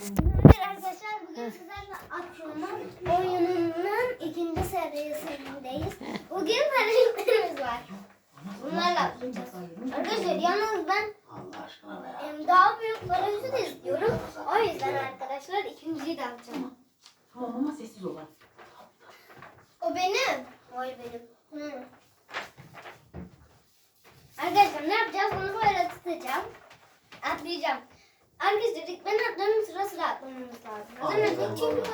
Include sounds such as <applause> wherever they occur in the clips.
Arkadaşlar bugün sizlerle Akşam'ın oyununun ikinci serisindeyiz. Bugün hareketlerimiz var. Bunlarla yapacağız. Arkadaşlar yalnız ben daha büyük barajı da istiyorum. O yüzden arkadaşlar ikinciyi de yapacağım. Tamam ama sessiz ol. O benim. Oy benim. Hı. Arkadaşlar ne yapacağız? Bunu böyle tutacağım. Atlayacağım. Arkadaşlar ilk ben atlarım sıra sıra atlamamız lazım. Hazır mısın? Çünkü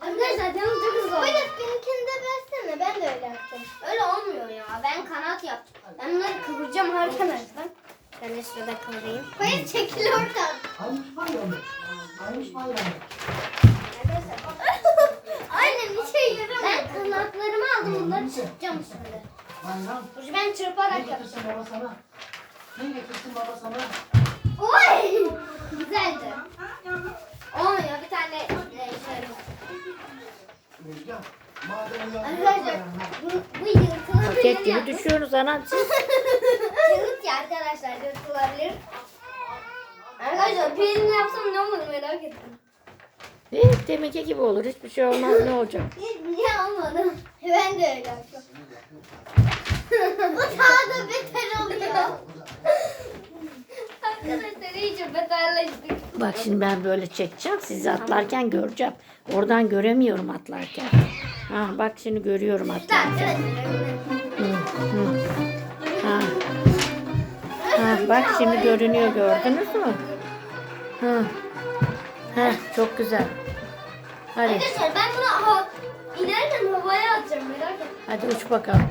Arkadaşlar canım çok hızlı oldu. Böyle benimkini de versene. Ben de öyle yaptım. Öyle olmuyor ya. Ben kanat yaptım. Ben bunları kıvıracağım arkadaşlar. Ben de şurada kıvırayım. Hayır çekil oradan. Kaymış bayramı. Kaymış bayramı. Aynen bir şey yaramıyor. Ben kanatlarımı aldım bunları çırpacağım şimdi. Ben Ne çırparak yapacağım. getirsin baba sana? Ne getirsin baba sana? Oy! Güzeldi. Ya bir tane e, şey. Müjgan. Madem ya. Arkadaşlar bu, bu yırtılabilir. Paket gibi düşüyoruz anam siz. Kağıt ya arkadaşlar yırtılabilir. Arkadaşlar birini yapsam ne olur merak ettim. Evet deminki gibi olur. Hiçbir şey olmaz ne olacak? <laughs> Şey olmadı. Ben de öyle yapıyorum. <laughs> Bak şimdi ben böyle çekeceğim. Sizi atlarken göreceğim. Oradan göremiyorum atlarken. Ha bak şimdi görüyorum atlarken. arkadaşlar. Hı, hı. Ha. Ha, bak şimdi görünüyor gördünüz mü? Hı. Ha, çok güzel. Hadi, Arkadaşlar ben bunu ha, inerken havaya atacağım merak etme. hadi uç bakalım.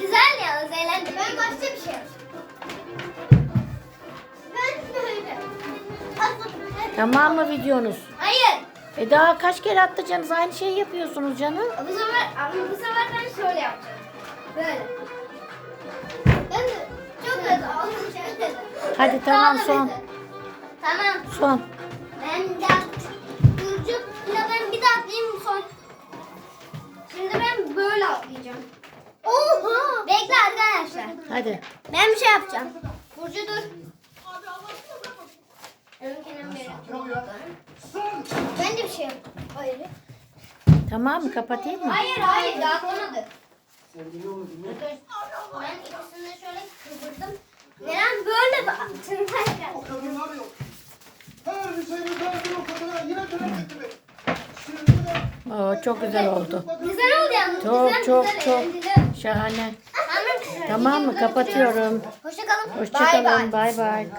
Güzel yalnız eğlendim. Ben başka bir şey yapacağım. Tamam mı videonuz? Hayır. E daha kaç kere atlayacaksınız? Aynı şeyi yapıyorsunuz canım. Bu sefer ama bu sefer ben şöyle yapacağım. Böyle. Ben de çok kötü olmuş. Hadi tamam, Daha son. Tamam. Son. Ben de Burcu ya ben bir de atlayayım son. Şimdi ben böyle atlayacağım. Oha! Bekle arkadaşlar. Hadi. Ben bir şey yapacağım. Burcu dur. Oluyor? Ben de bir şey yapacağım. Hayır. Tamam mı? Kapatayım mı? Hayır hayır daha atlamadı. Sevgili oğlum. Ben ikisini de şöyle kıvırdım. Neden böyle tırmanırken? O kadınlar yok. Her şeyini verdim o kadına. Yine. Şimdi de. Oo, çok güzel oldu. Güzel oldu yalnız. Çok, güzel, çok, güzel, çok. eğlenceli. Şahane. Tamam. Tamam mı? Kapatıyorum. Hoşçakalın. Hoşçakalın. Bay bay. Kapat.